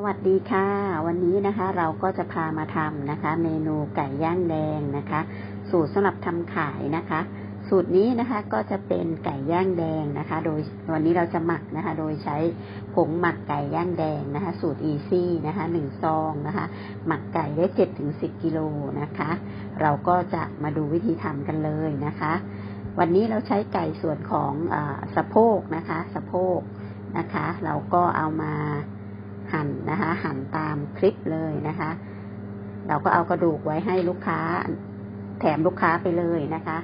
สวัสดีค่ะ วันนี้นะคะเราก็จะพามาทำนะคะ เมนูไก่ย่างแดงนะคะ สูตรสำหรับทำขายนะคะ สูตรนี้นะคะก็จะเป็นไก่ย่างแดงนะคะ โดยวันนี้เราจะหมักนะคะ โดยใช้ผงหมักไก่ย่างแดงนะคะ สูตรอีซี่นะคะหนึ่งซองนะคะ หมักไก่ได้เจ็ดถึงสิบกิโลนะคะ เราก็จะมาดูวิธีทำกันเลยนะคะ วันนี้เราใช้ไก่ส่วนของอสะโพกนะคะ สะโพกนะคะ เราก็เอามา หั่นนะคะ หั่นตามคลิปเลยนะคะ เราก็เอากระดูกไว้ให้ลูกค้า แถมลูกค้าไปเลยนะคะ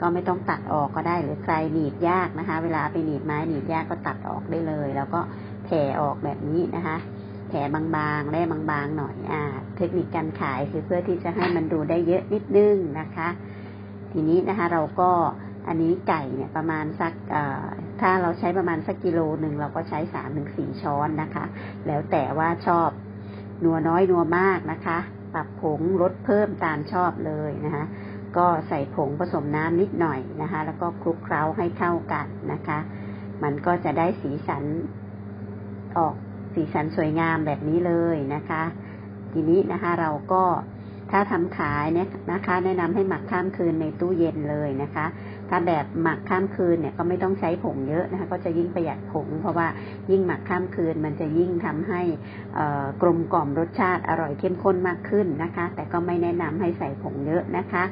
ก็ไม่ต้องตัดออกก็ได้หรือใครหนีบยากนะคะ เวลาไปหนีบไม้หนีบยากก็ตัดออกได้เลย แล้วก็แผ่ออกแบบนี้นะคะ แผ่บางๆได้บางๆหน่อยอ่า เทคนิคการขายคือเพื่อที่จะให้มันดูได้เยอะนิดนึงนะคะ ทีนี้นะคะ เราก็อันนี้ไก่เนี่ยประมาณสัก ถ้าเราใช้ประมาณสักกิโลหนึ่งเราก็ใช้สามถึงสี่ช้อนนะคะ แล้วแต่ว่าชอบนัวน้อยนัวมากนะคะ ปรับผงลดเพิ่มตามชอบเลยนะคะ ก็ใส่ผงผสมน้ำนิดหน่อยนะคะ แล้วก็คลุกเคล้าให้เข้ากันนะคะ มันก็จะได้สีสันออกสีสันสวยงามแบบนี้เลยนะคะ ทีนี้นะคะเราก็ถ้าทำขายเนี่ยนะคะ แนะนำให้หมักข้ามคืนในตู้เย็นเลยนะคะ ถ้าแบบหมักข้ามคืนเนี่ยก็ไม่ต้องใช้ผงเยอะนะคะ ก็จะยิ่งประหยัดผง เพราะว่ายิ่งหมักข้ามคืน มันจะยิ่งทำให้กลมกล่อมรสชาติอร่อยเข้มข้นมากขึ้นนะคะ แต่ก็ไม่แนะนำให้ใส่ผงเยอะนะคะ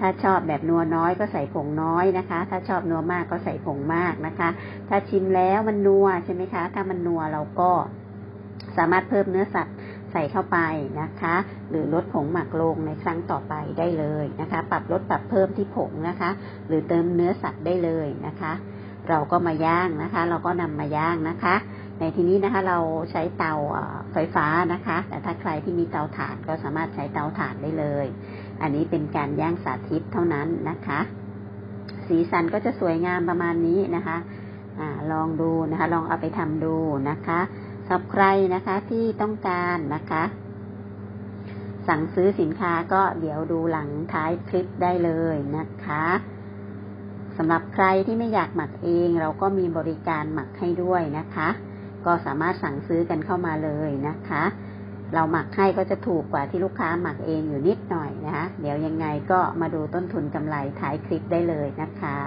ถ้าชอบแบบนัวน้อยก็ใส่ผงน้อยนะคะ ถ้าชอบนัวมากก็ใส่ผงมากนะคะ ถ้าชิมแล้วมันนัวใช่ไหมคะ ถ้ามันนัวเราก็สามารถเพิ่มเนื้อสัตว์ ใส่เข้าไปนะคะ หรือลดผงหมักลงในครั้งต่อไปได้เลยนะคะ ปรับลดปรับเพิ่มที่ผงนะคะ หรือเติมเนื้อสัตว์ได้เลยนะคะ เราก็มาย่างนะคะ เราก็นำมาย่างนะคะ ในที่นี้นะคะเราใช้เตาไฟฟ้านะคะ แต่ถ้าใครที่มีเตาถ่านก็สามารถใช้เตาถ่านได้เลย อันนี้เป็นการย่างสาธิตเท่านั้นนะคะ สีสันก็จะสวยงามประมาณนี้นะคะอลองดูนะคะ ลองเอาไปทำดูนะคะ สำหรับใครนะคะที่ต้องการนะคะ สั่งซื้อสินค้าก็เดี๋ยวดูหลังท้ายคลิปได้เลยนะคะสำหรับใครที่ไม่อยากหมักเองเราก็มีบริการหมักให้ด้วยนะคะ ก็สามารถสั่งซื้อกันเข้ามาเลยนะคะ เราหมักให้ก็จะถูกกว่าที่ลูกค้าหมักเองอยู่นิดหน่อยนะคะ เดี๋ยวยังไงก็มาดูต้นทุนกำไรท้ายคลิปได้เลยนะคะ